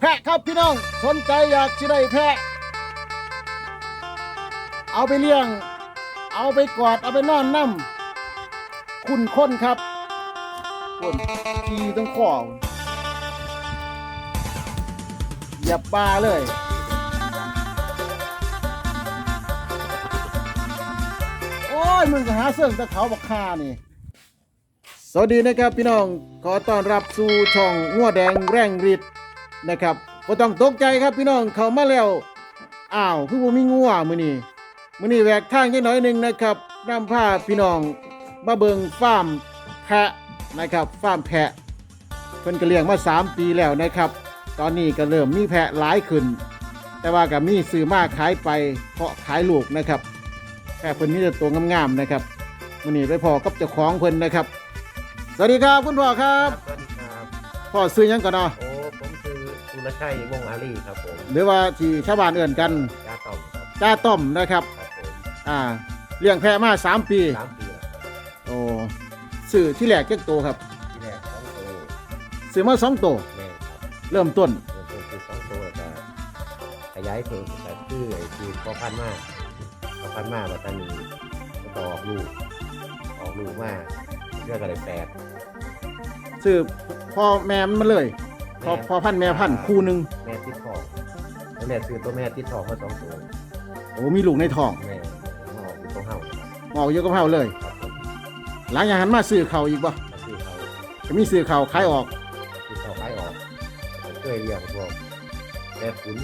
แพะครับพี่น้องสนใจอยากจะได้แพะ เอาไปเลี้ยง เอาไปกอดเอาไปนอนน้ำคุณค้นครับคนขี่ตั้งข้อเหยียบปลาเลยโอ้ยมึงหาเสื่องตะเขาบักคานี่สวัสดีนะครับพี่น้องขอต้อนรับสู่ช่องงัวแดงแร่งฤทธิ์ นะครับก็ต้องตกใจครับพี่น้องเขามาแล้วอ้าวคือบ่มีงัวมื้อนี้มื้อนี้แหวกทางจักหน่อยหนึงนะครับนำพาพี่น้องมาเบิงฟาร์มแพะนะครับฟาร์มแพะเพิ่นก็เลี้ยงมา 3 ปีแล้วนะครับ ตอนนี้ก็เริ่มมีแพะหลายขึ้น แต่ว่าก็มีซื้อมาขายไปเพาะขายลูกนะครับแพะเพิ่นมีแต่ตัวงามๆนะครับมื้อนี้ไปพอกับเจ้าของเพิ่นนะครับ สวัสดีครับคุณพ่อครับ สวัสดีครับ พ่อซื้อหยังก่อนเนาะโอ้ผมคือสุ รชัยวงศ์อารีครับผมหรือว่าที่ชาวบ้านเอื่นกันยาต่อมครับจ้าต้อมนะครับ ครับผมอ่าเลี้ยงแพะมาสามปี สามปีแล้วครับโอ้ซื้อที่แรกเจ็ดตัวครับที่แรกสองโตซื้อมาสองตัวแม่ครับเริ่มต้นเริ่มต้นคือสองโตแล้วก็ขยายเพิ่มแต่คือไอ้คือพอพันธุ์มากพอพันธุ์มากมาตอนนี้ก็ต่อออกลูกออกลูกมากเรื่องอะไรแปดซื้อพ่อแม่มันมาเลย พอพอพันธุ์แม่พันธุ์คู่หนึ่งแม่ติดทองแล้วแม่ซื้อตัวแม่ติดทองมาสองตัวโอ้มีลูกในท้องแม่มาออกเป็นตัวเห่าครับออกเยอะก็เผาเลย ครับผมหลังจากหันมาซื้อเขาอีกบ่มาซื้อเขาจะมีซื้อเขาขายออกคือเขาขายออกผมเคยเลี้ยงพวกแม่ขุน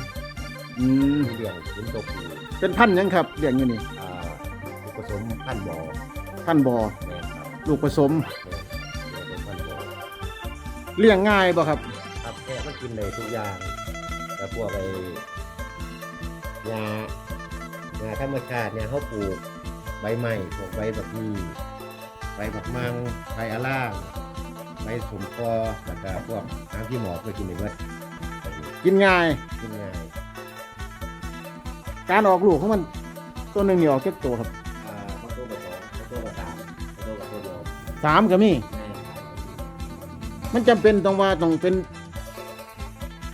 อืมที่เลี้ยงขุนตัวผู้เป็นพันธุ์หยังครับเลี้ยงอยู่นี่อ่าลูกผสมพันธุ์หมอพันธุ์บอแม่ครับลูกผสมแม่แม่เป็นพันธุ์หมอเลี้ยงง่ายบ่ครับครับแค่มัน กินเลยทุกอย่างแต่พวกไอ้ยายาธรรมชาติเนี่ยเขาปลูกใบไม้พวกใบแบบนี้ใบบักมังใบอะล่างใบสมคอแล้วก็พวกน้ำที่หมอเพื่อกินในเบิดกินง่าย กินง่ายการออกลูกของมันตัวหนึ่งนี่ออกเจ็ดตัวครับอ่าข้าวต้มกระสองข้าวต้มกระสามข้าวต้มกระตัวเดียวสามก็มีแม่ครับมันจำเป็นต้องว่าต้องเป็น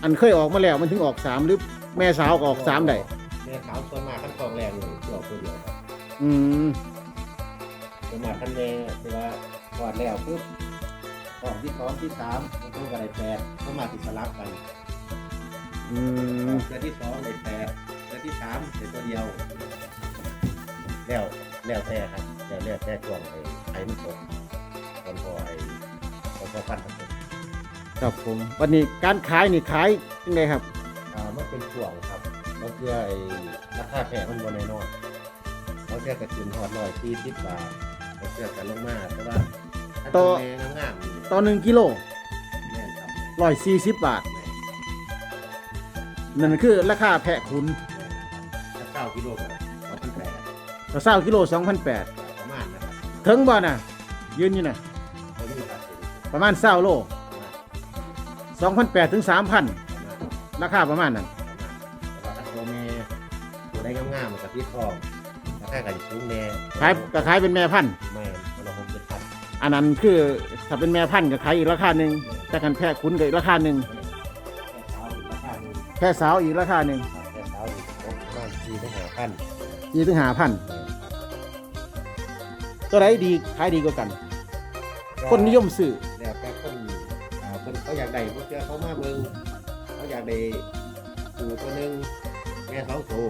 อันเคยออกมาแล้วมันถึงออกสามหรือแม่สาวก็ออกสามได้แม่ขาวส่วนมากขั้นตอนแรกเลยที่ออกตัวเดียวครับอืมส่วนมากขั้นแม่ที่ว่าก่อนแล้วปุ๊บออกที่สองที่สามมันต้องกันได้แปดส่วนมากติดสลับกันอืมเดือนที่สองได้แปดเดือนที่สามได้ตัวเดียว แล้วแล้วแต่ครับแล้วแล้วแต่ช่วงไอ้ไอ้มันตกตอนพอไอ้ตอนพอพันธุ์ ครับผมครับผม วันนี้การขายนี่ขายยังไงครับ อ่ามันเป็นช่วงครับมันเพื่อไอ้ราคาแพงมันบนน้อยๆเขาเชื่อกระตุนหอดร้อยสี่สิบบาทเขาเชื่อกันลงมาแต่ว่าถ้าต่อ แม่งามๆนี่ต่อหนึ่งกิโลแม่นครับร้อยสี่สิบบาท แม่นนั่นคือราคาแพะขุนถ้าเก้ากิโลก็สองพันแปดต่อเศร้ากิโลสองพันแปดประมาณนะครับถึงบ่น่ะ ยืนอยู่น่ะเขามีครับผมประมาณเศร้าโลประมาณ สองพันแปดถึงสามพันประมาณราคาประมาณนั้นประมาณแต่ว่าถ้าตัวแม่ตัวได้งามๆมันกับที่ทองราคากันสูงแน่ขายก็ขายเป็นแม่พันธุ์แม่นมันละหกเจ็ดพันอันนั้นคือถ้าเป็นแม่พันธุ์ก็ขายอีกราคาหนึ่งแต่กันแพะขุนก็อีกราคาหนึ่งแค่เช้าอีกราคาหนึ่งแพะสาวอีกราคาหนึ่งครับแค่เช้าอีกประมาณสี่ถึงห้าพันยี่ถึงหาพันตัวไหนดีขายดีกว่ากัน คนนิยมซื้อแล้วแต่คนอ่าคนเขาอยากได้พวกเจ้าเขามาเบิ่งเขาอยากได้ปูตัวหนึ่งแม่สองตัว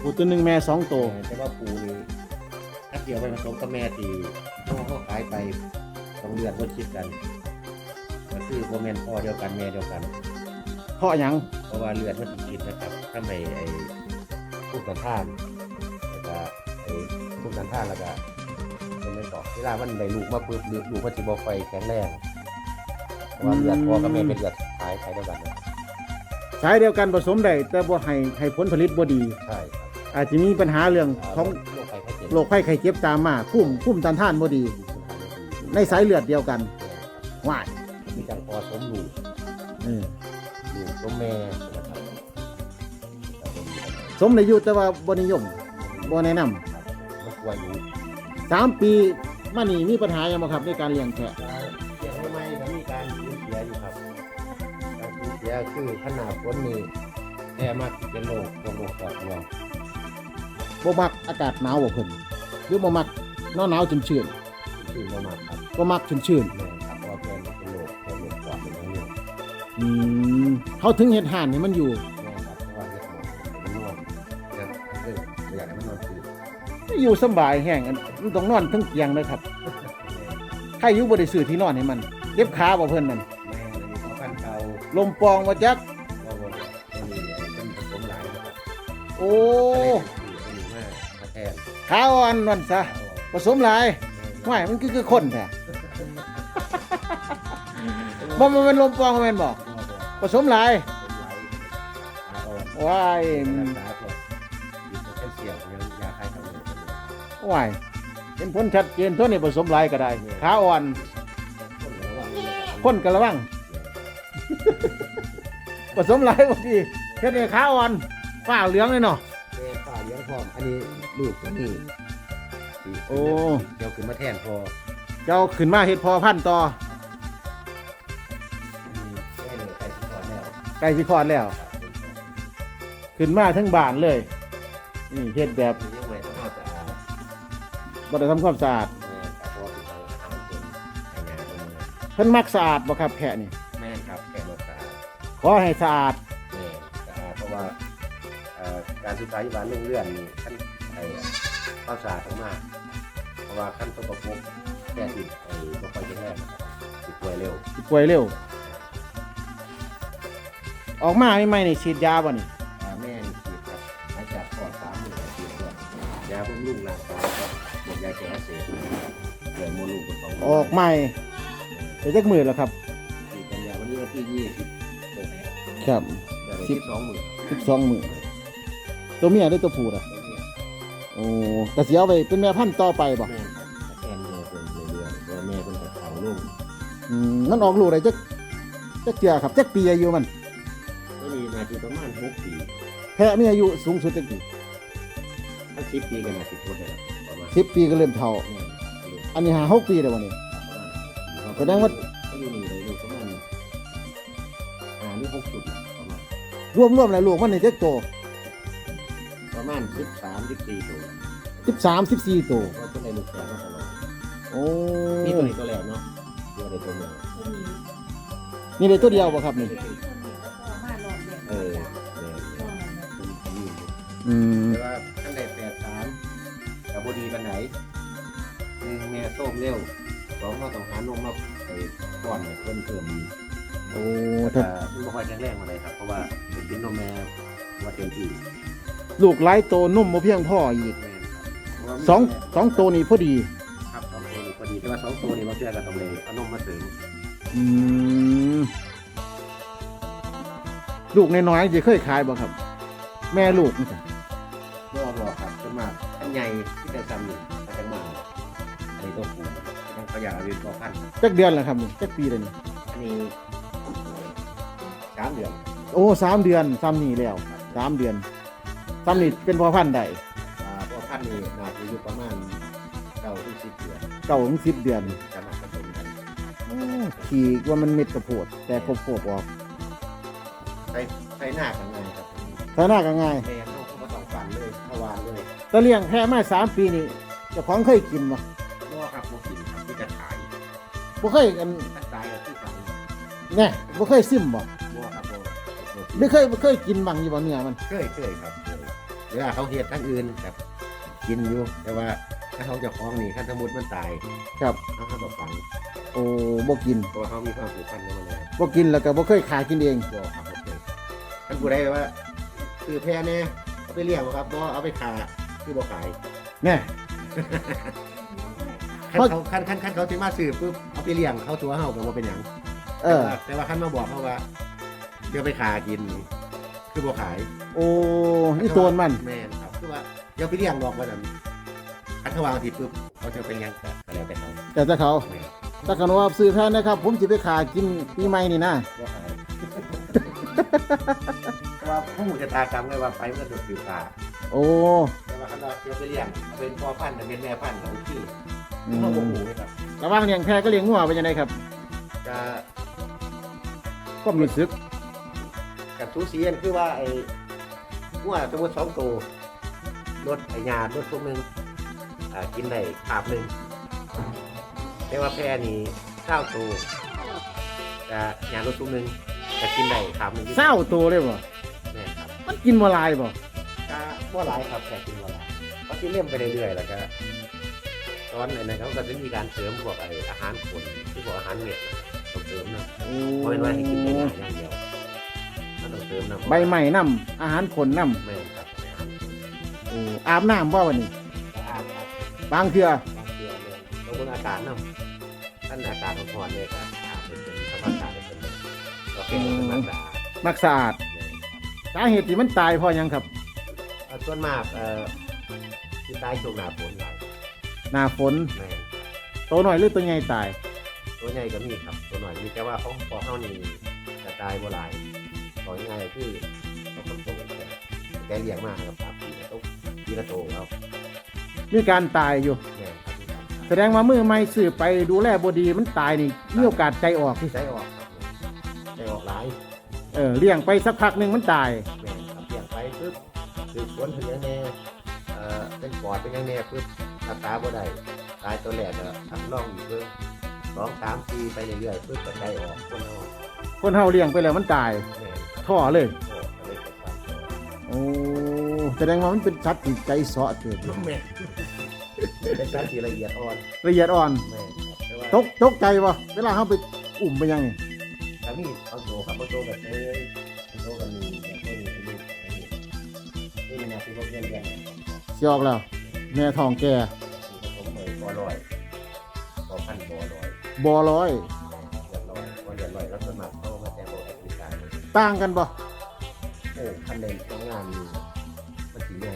ปูตัวหนึ่งแม่สองตัวแต่ว่าปูนี่ถ้าเกี่ยวไปผสมกับแม่ตีเขาเขาขายไปสองเดือนก็คิดกัน ก็คือโมเมนพ่อเดียวกันแม่เดียวกัน เพราะหยังเพราะว่าเลือดมันติดกินนะครับ ถ้าไม่ไอ้ภูมิต้านทานแล้วก็ไอ้ภูมิต้านทานแล้วก็เป็นไม่ต่อเวลามันได้ลูกมาปุ๊บเลือดลูกมันจะบอกไฟแข็งแรงเพราะ ว่าเลือดพ่อกับแม่เป็นเลือดขายขายเดียวกันนะสายเดียวกันผสมได้แต่บ่ให้ให้ผลผลิตบ่ดี ใช่ครับอาจจะมีปัญหาเรื่องของโรคไข้ไข้เจ็บโรคไข้ไข้เจ็บตามมาพุ่มพุ่มต้านทานบ่ดี ในสายเลือดเดียวกันว่ายมีจังพอสมลูกเออลูกสมแม่นะครับแต่บ่มีปัญหาสมในยุแต่ว่าบ่นิยมบ่แนะนำครับมันกลัวอยู่ สามปีมานี่มีปัญหาหยังบ่ครับในการเลี้ยงแพะเสียงทำไมก็มีการสูญเสียอยู่ครับกา รสูญเสียสียคือขนาดฝนนี่แย่มากเป็นโรคพวกโรคปอดบวมบ่มักอากาศหนาวบ่เพิ่นหรือบ่มักหนาวหนาวๆชื้นชื่อบ่มากครับๆบ่มักชื้นแม่นครับเพราะว่าเป็นเป็นโรคพวกโรคปอดเป็นอย่างนี้ๆอืมเขาถึงเฮ็ดห่านให้มันอยู่แม่นครับเพราะว่าเฮ็ดหมดเป็นนวลนะครับซึ่งอยากให้มันนอนตื่นอยู่สำบายแห้งอันมันต้องนอนทั้งเตียงเลยครับใครอยู่บ่ได้ซื้อที่นอนให้มันเจ็บขาบ่เพิ่นนั่นแม่ใน ลมปองมาจักก็วนก็มีไอ้เป็นผสมหลายนะครับโอ้ก็เลยเป็นมากมาแทนขาอ่อนนั่นซะ ผสมหลายห้วยมันคือคือคนแท้บ่มันเป็นลมปองแม่นบ่ผสมหลายว้ายเสียงยังยาคลายกำเนิดว้ายเป็นผลชัดเจนเท่านี้ผสมหลายก็ได้ ขาอ่อนคนกระวัง ผสมหลายบ่ดีเฮ็ดให้ขาอ่อนฝ้าเหลืองเลยเนาะแม่ฝ่าเลี้ยงพร้อม อันนี้ลูกตัวนี้โอ้เดี๋ยวขึ้นมาแทนพอเจ้าขึ้นมาเฮ็ดพอพันธุ์ต่อแค่นี้ใครสิพอแล้วใกล้สิคลอดแล้ว ขึ้นมาทั้งบ้านเลยนี่เฮ็ดแบบยังไงต้องเอาแต่อาบ่ได้ทำความสะอาดแม่กับพ่อเป็นทางทำเป็นงานเป็นเพิ่นมักสะอาดบ่ครับแพะนี่ อให้สะอาดแม่สะอาดเพราะว่าเอ่อการศึกษาที่บ้านโรงเรียนนี่ขั้นไอ้ข้าวสารทั้งมากเพราะว่าขั้นตกปรกแค่ติดไอ้บ่ค่อยแข็งแรงนะครับติดป่วยเร็วป่วยเร็ว ออกมาใหม่ๆนี่ฉีดยาบ่นี่อ่าแม่นี่ฉีดครับหลังจากคลอดสามหมื่นฉีดด้วยยาบำรุงร่างกายครับหมดยาแก้อักเสบเกิดมดลูกเป็นสองออกใหม่เดี๋ยวจักมือแล้วครับ ฉีดกันยาวันนี้วันที่ยี่สิบหก ครับเดี๋ยวสิบสองหมื่น12มื้อตัวเมียได้ตัวผู้ล่ะโอ้ก็สิเอาไปเป็นแม่พันธุ์ต่อไปบ่แม่ครับแทนแม่เป็นเรื่อยๆเพราะว่าแม่เป็นแต่เขาลูกอืมมันออกลูกได้จักจักเทื่อครับจักปีอายุมันก็มีนาทีประมาณหกปีแพะมีอายุสูงสุดจักปีถ้าสิบปีก็นาทีพ้นได้แล้วประมาณ10ปีก็เริ่มเฒ่าแม่อันนี้หาหกปีแล้วบ่นี่แสดงว่า รวมๆแล้วลูกมันนี่จักโตประมาณสิบสามสิบสี่ตัว13 14โตเพราะเป็นในลูกแก่มาตลอดโอ้นี่ตัวนี้ตัวแรกเนาะตัวเดียวตัวเดียวนี่ได้ตัวเดียวบ่ครับนี่เออเออเป็นอันนี้อืมแต่ว่าขั้นใดแปดสามกับบดีปันไหนหนึ่งแม่ส้มเร็วสองเราต้องหานมมาไอ้ก่อนเนี่ยเพิ่มเติมอีกโอ้แต่ถ้ามันไม่ค่อยแข็งแรงมาเลยครับเพราะว่า เป็นเป็นนมแม่ว่าเต็มที่ลูกหลายโตนุ่มบ่เพียงพออีกแม่นครับเพราะว่ามีสองสองโตนี่พอดี ครับสองตัวนี่พอดีแต่ว่าสองตัวนี่มาเชื่อกันตรงเลยเอานมมาเสริมอืมลูกน้อยๆจะเคยขายบ่ครับ แม่ลูกนี่จ้ะรอบรอครับขึ้นมาอันใหญ่ที่จะจำอยู่อาจจะมาอันนี้ตัวผูยังเขาอยากเอาเป็นตัวพันธุ์จักเดือนแล้วครับนี่จักปีแล้วนี่อันนี้สามเดือน โอ้สามเดือนซ้ำนี่แล้วสามเดือนซ้ำนี่เป็นพ่อพันธุ์ได้อ่าพวกพันธุ์นี่น่าจะอยู่ประมาณเก้าถึงสิบเดือนเก้าถึงสิบเดือนจะมาผสมกันโอ้ขี่ว่ามันเม็ดกระโพดแต่ครบโพดออกใช้ใช้หน้ากันไงครับถ้าหน้าก็ง่ายแม่เขาเขาก็ต้องปั่นเลยเมื่อวานเลยแตะเลี้ยงแพ้มาสามปีนี่เจ้าของเคยกินบ่เพราะว่าครับพวกกินครับที่จะขายบ่เคยกันถ้าตายกับที่ฝังแน่บ่เคยซิมบ่บัวครับบัว ไม่เคยบ่เคยกินบังอยู่บ่เนื้อมันเคยเคยครับเคยเวลาเขาเฮ็ดทั้งอื่นครับ กินอยู่แต่ว่าถ้าเขาจะคล้องนี่ขั้นสมมุติมันตายครับ เขาเขาต้องฝังโอ้บ่กินเพราะว่าเขามีความผูกพันกับมันเลยบ่กินแล้วก็บ่เคยขายกินเองบัวครับโอเคท่านผู้ใดว่า คือแพ้แน่เอาไปเลี้ยงบ่ครับบ่เอาไปขาคือบ่ขายแน่คันเขาคันคันคันเขาสิมาซื้อปุ๊บเอาไปเลี้ยงเขาตัวเฮาก็บ่เป็นหยังเออ แต่ว่าคันมาบอกเขาว่า เดี๋ยวไปขากินนี่คือบ่ขายโอ้นี่ตัวมัน แม่นครับคือว่าเดี๋ยวไปเลี้ยงบอกว่านั่นคันเขาวางผิดปุ๊บเขาจะเป็นหยังก็แล้วแต่เขาแต่ถ้าเขาแม่นถ้ากันว่าซื้อแพนนะครับ ผมสิไปขายกินปีใหม่นี่นะบ่ขายเพราะว่าผู้จะตากรรมเลยว่าไปเมื่อถูกถือปลาโอ้แต่ว่าคันเราเดี๋ยวไปเลี้ยงเอาเป็นพ่อพันธุ์เป็นแม่พันธุ์ของที่อืเขาบ่มหูเลยครับระหว่างเลี้ยงแพะก็เลี้ยงงัวเป็นยังไงครับ จะความรู้สึก กับทูสีกันคือว่าไอ้งัวสมมติสองตัวรถไอ้ยารถพวกหนึงอ่ากินได้ขาบหนึ่งแต่ว่าแพรนี่เก้าตัวจะยารถตัวหนึงจะกินได้ขาบหนึ่งเศร้าตัวเลยบ่แม่นครับมันกินมาลายบ่ก็บ่หลายครับแต่กินบ่หลายเขากินเล่มไปเรื่อยๆแล้วก็ตอนไหนๆเขาก็จะมีการเสริมพวกไอ้อาหารคนที่พวกอาหารเม็ดนะต้องเสริมนะโอ้เพราะเป็นว่าให้กินง่ายๆอย่างเดียว มันต้องเสริมนะใบใหม่น้ำอาหารผลน้แม่นครับอาหารำโอ้อาบน้ำบ่วันนี้สะอาดครับบางเทื่อบางเดือนเลยลงบนอากาศเนาะท่านอากาศร้อนๆเลยครับอาบเป็นเป็นธรรมชาติเป็นเลยก็เป็นธรรมชาติมักสะอาดสาเหตุที่มันตายเพราะหยังครับ เอ่อส่วนมากเอ่อที่ตายช่วงหน้าฝนหลายหน้าฝนแม่นตัวหน่อยหรือตัวใหญ่ตาย ตัวใหญ่ก็มีครับ ตัวหน่อยมีแต่ว่าเขาพอเข้านี่จะตายบ่หลาย ต่อยังไงคือเขาต้องโตแกแกเลี้ยงมากครับสามปีแล้วต้องปีละโตครับมีการตายอยู่ แม่นครับมีการแสดงว่ามือไม่สื่อไปดูแลบดีมันตายนี่มีโอกาสใจออกที่ใจออกครับใจออกหลายเออเลี้ยงไปสักพักหนึ่งมันตาย แม่นครับเลี้ยงไปปึ๊บคือสวนถึงยังแน่เอ่อเป็นปอดเป็นยังแน่ปึ๊บรักษาบ่ได้ตายตัวแรกก็ทักล่องอีกเพิ่มสองสามปีไปเรื่อยๆปึ๊บก็ใจออกคนเอาคนเฮาเลี้ยงไปแล้วมันตาย แม่นครับ ท่อเลยโอ้ก็เลยเกิดความท้อโอ้แสดงว่ามันเป็นสัตว์ที่ใจเสาะเกิดอยู่แม่เป็นการที่ละเอียดอ่อนละเอียดอ่อนแม่ครับแต่ว่าตกตกใจวะเวลาเขาไปอุ่มไปยังไงถ้ามีเอาโตครับเอาโตแบบเอ้ยเอาโตกันมีแบบไม่มีอายุอันนี้นี่มันอยากที่พวกเรียนเรียนเนี่ยสิออกแล้ว แม่ทองแก่มีผสมเลยบอลอยบอพันบอลอยบอร้อย ต่างกันบ่โอ้พันเดนต้องงานมีมันสีใหญ่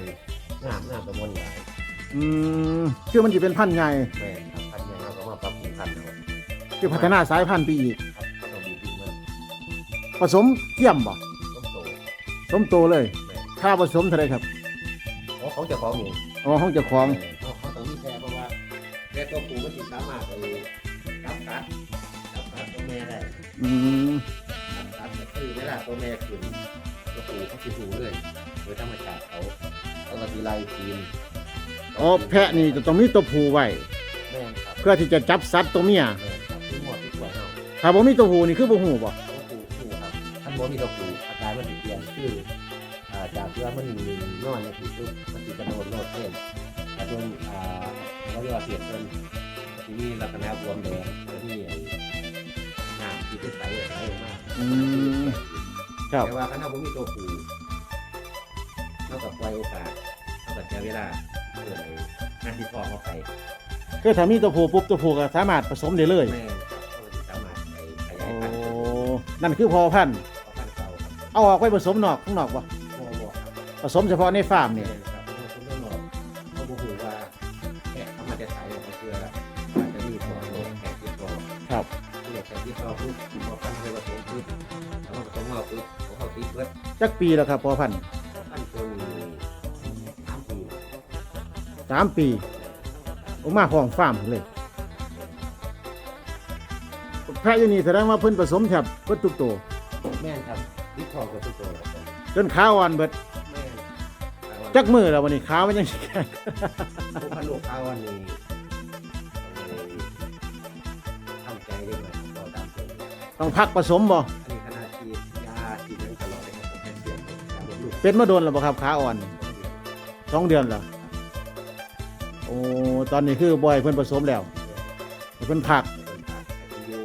งามงามประมวลหลายอืมคือมันจะเป็นพันธุ์ใหญ่แม่ครับพันใหญ่เราก็มาปรับปรุงพันธุ์เอาคือพัฒนาสายพันธุ์ไปอีกครับเขาต้องมีดินมันผสมเทียมบ่ต้มโตสมโตเลยแม่ค่าผสมเท่าไรครับอ๋อเขาจะของเองอ๋อห้องเจ้าของเขาเขาต้องมีแพรเพราะว่าแพรตัวผู้มันสิสามารถไปรับกัดรับกัดตัวแม่ได้อืม ลาตัวแม่ขึ้นตัวผู้เขาสิหูเลยโดยธรรมชาติเขาเขาก็สิไล่กินอ๋อแพะนี่จะต้องมีตัวผู้ไว้แม่นครับเพื่อที่จะจับสัตว์ตัวเมียแม่นครับคือหมดที่สวยเฮาถ้าบ่มีตัวผู้นี่คือบ่ฮู้บ่ตัวผู้ผู้ครับท่านบ่มีตัวผู้อาการมันสิเปลี่ยนคืออ่าจากที่ว่ามันมีนอนในที่สุดมันสิกระโดดโลดเต้นแต่จนอ่าเขาเรียกว่าเปลี่ยนเป็นที่มีลักษณะบวมแดงแล้วมีไอ้น้ำที่เป็นใสใสออกมาอืม ครับแต่ว่าคณะผมมีตัวผู้เท่ากับไวโอกาสเท่ากับใช้เวลาเพื่อไอ้หน้าที่พ่อเขาไปคือถ้ามีตัวผู้ปุ๊บตัวผู้ก็สามารถผสมได้เลยแม่ครับเขาจะสามารถไปขยาโอ้ยพันธุ์นั่นคือพอพันธุ์เขาพันธุ์เก่าครับเอาออกไปผสมนอกข้างนอกบ่พ่อบอกครับผสมเฉพาะในฟาร์มนี่นี่ค จักปีแล้วครับพอพันธุ์พันธุ์ตัวนี้สามปีสามปีออกมาของฟาร์มเลยแพะอยี่นี่แสดงว่าเพิ่นผสมแทบเบิดทุกตัวแม่นครับที่ทองกับทุกตัวครับจนขาอ่อนเบิดแม่นจักมือแล้ววันนี้ขามันยังสิแข็งผู้พันลูกค้าวันนี้ทำใจได้ไหมเราตามตัวนี้ต้องพักผสมบ่ เป็นมาโดนแล้วบ่าครับขาอ่อนต้องเดือนเดือโอ้ตอนนี้คือบ่อยเพิ่นผสมแล้วเพิ่นพักเป็นผักเป็นยู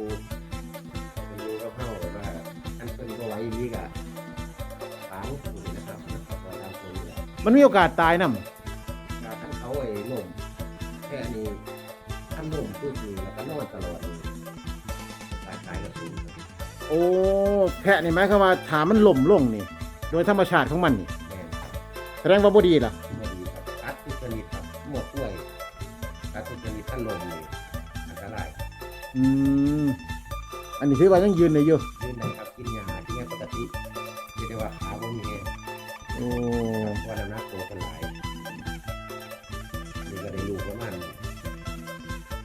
เป็นยูก็เข้าแบบว่าอันเป็นตัวไว้ดีกะฝังนะครับเราตามตัวนี้แหละมันมีโอกาสตายนํกาท่านเขาไอ้หนุ่มแค่นี้ท่านหนุ่มพูดอยู่แล้วก็นอนตลอดเลยตายตายกับสูงโอ้แพะนี่ไหมายความว่าถามันล่มลงนี่ โดยธรรมชาติของมันนี่แม่ครับแสดงว่าบ่ดีล่ะไม่ดีครับกัดทุกชนิดครับหมวกกล้วยกัดทุกชนิดท่านลมนี่อันตรายอืมอันนี้คือว่ายังยืนได้อยู่ยืนไหนครับกินยาที่ไงปกติเรียกได้ว่าขาบ่มีแรงโอ้เพราะว่าน้ำหนักตัวกันหลายนี่ก็ได้ลูกประมาณ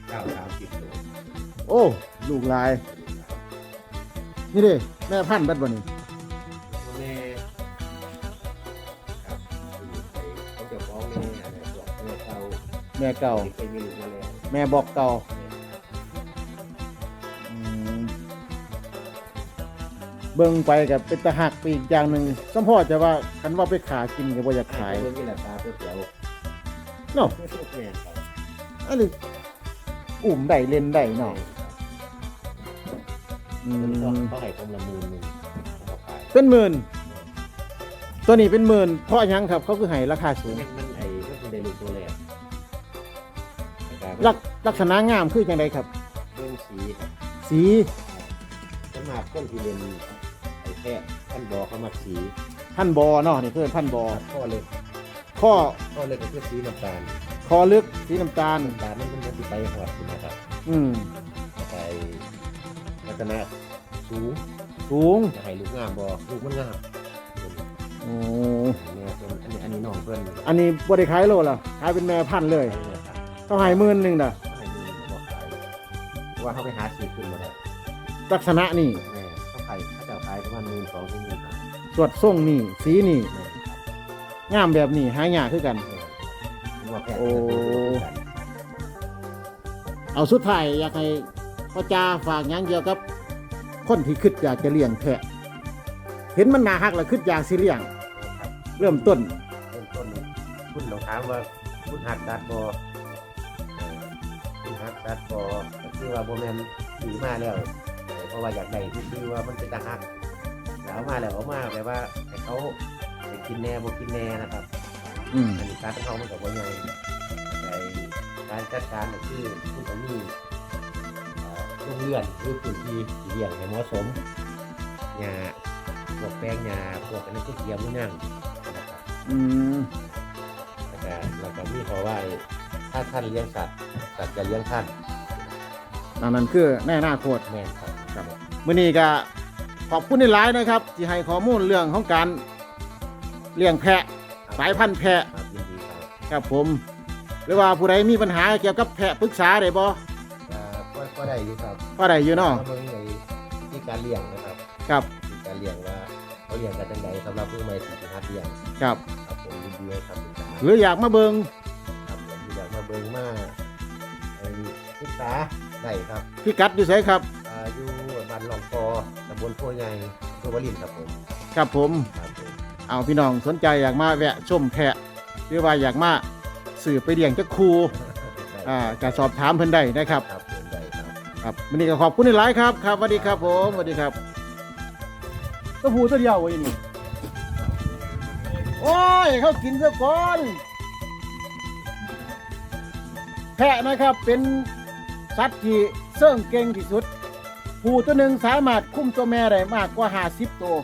เก้าสามสิบตัวโอ้ลูกหลายนี่เด้แม่พันธุ์เบัดบ่นี่ ม่เก่า เคยมีลูกมาแล้วแม่บอกเก่าอืมเบิ่งไปกับเป็นตะหักไปอีกอย่างหนึ่งสมพ่อจะว่าคันว่าไปขากินก็บ่อยากขายเพิ่นนี่แหละตาเปรี้ยวเนาะๆแม่นครับอันนี้อุ่มได้เล่นได้เนาะอืเพิ่นก็มเขาให้กำละมูลหนึงเขาขายเป็นหมื่นตัวนี้เป็นหมื่นเพราะหยังครับ เขาคือให้ราคาสูง มัน ลักลักษณะงามคือจังไดครับ เรื่องสีครับสีสมาคมที่เรียนไอ้แค่ท่านบอกเขามาสีพันบอเนาะนี่คือพันบอข้อเล็กข้อข้อเล็กก็คือสีน้ำตาลคอลึกสีน้ำตาลน้ำตาลมันมันจะไปหอดขึ้นนะครับอืมไปลักษณะสูงสูงจะให้ลูกงามบอลูกมันงามโอ้เนี่ยเป็นอันนี้อันนี้น้องเพื่อนอันนี้บริขายโลละขายเป็นแม่พันธุ์เลยไป เนี่ยครับเขาให้หมื่นหนึ่งนะให้ดูบอกขายเพราะว่าเขาไปหาสีขึ้นมาได้ลักษณะนี่แม่เขาขายเขาจะขายประมาณหมื่นสองถึงหมื่นห้าสวดทรงนี่สีนี่แม่ครับงามแบบนี้หายากคือกัน แม่ว่าแพทย์โอ้ก็คือกันเอาสุดท้ายอยากให้พ่อจาฝากหยังเกี่ยวกับ คนที่คิดอยากจะเลี้ยงแพะเห็นมันน่าฮักแล้วคิดอยากสิเลี้ยง ครับเริ่มต้น เริ่มต้นคุณลองถามว่าคุณหักดัดบอคุณ หักดัดบอก็คือว่าโบแมนถือมาแล้วเออเพราะว่าอยากได้ที่คือว่ามันเป็นตาหักแล้วเอามาแล้วเอามาแบบว่าให้เขาไปกินแน่บ่กินแน่นะครับอืมอันนี้การของเขามันกับว่าไงแต่การจัดการก็คือคุณต้องมีเอ่อโรงเรือนหรือพื้นที่ที่เลี้ยงให้เหมาะสมหญ้าพวกแป้งหญ้าพวกอันนั้นก็เกี่ยวมันนั่งนะครับอืมแล้วก็แล้วก็มีเพราะว่า ถ้าท่านเลี้ยงสัตว์สัตว์จะเลี้ยงท่านอันนั้นคือแน่หน้าโคตรแม่นครับครับมื่อนี้ก็ขอบคุณในหลายๆนะครับ ที่ให้ข้อมูลเรื่องของการเลี้ยงแพะสายพันธุ์แพะครับยินดีครับครับผม หรือว่าผู้ใดมีปัญหาเกี่ยวกับแพะปรึกษาได้บ่ก็ก็ก็ได้อยู่ครับก็ได้อยู่เนาะมาเบิ่งในที่การเลี้ยงนะครับครับที่การเลี้ยงว่าเขาเลี้ยงกันจังไดสำหรับผู้ใหม่ที่จะหัดเลี้ยงครับครับผมยินดีให้คำปรึกษาหรืออยากมาเบิง บิ่งมาไอ้ศึกษาได้ครับพิกัดอยู่ไสครับ อ่าอยู่บ้านหลองกอตำบลโพใหญ่อำเภอวลินครับผมครับผม ครับผมเอาพี่น้องสนใจอยากมาแวะชมแพะหรือว่าอยากมาสื่อไปเลี้ยงจักครูได้อ่าก็สอบถามเพิ่นได้นะครับ ครับผมได้ครับ ครับวันนี้ก็ขอบคุณในหลายๆครับครับสวัสดีครับผมสวัสดีครับตัวผู้ตัวเดียวไว้นี่โอ้ยเขากินซะก่อนแพะนะครับเป็นสัตว์ที่เสื่องเก่งที่สุด ผู้ตัวหนึ่งสามารถคุ้มตัวแม่ได้มากกว่า 50 ตัว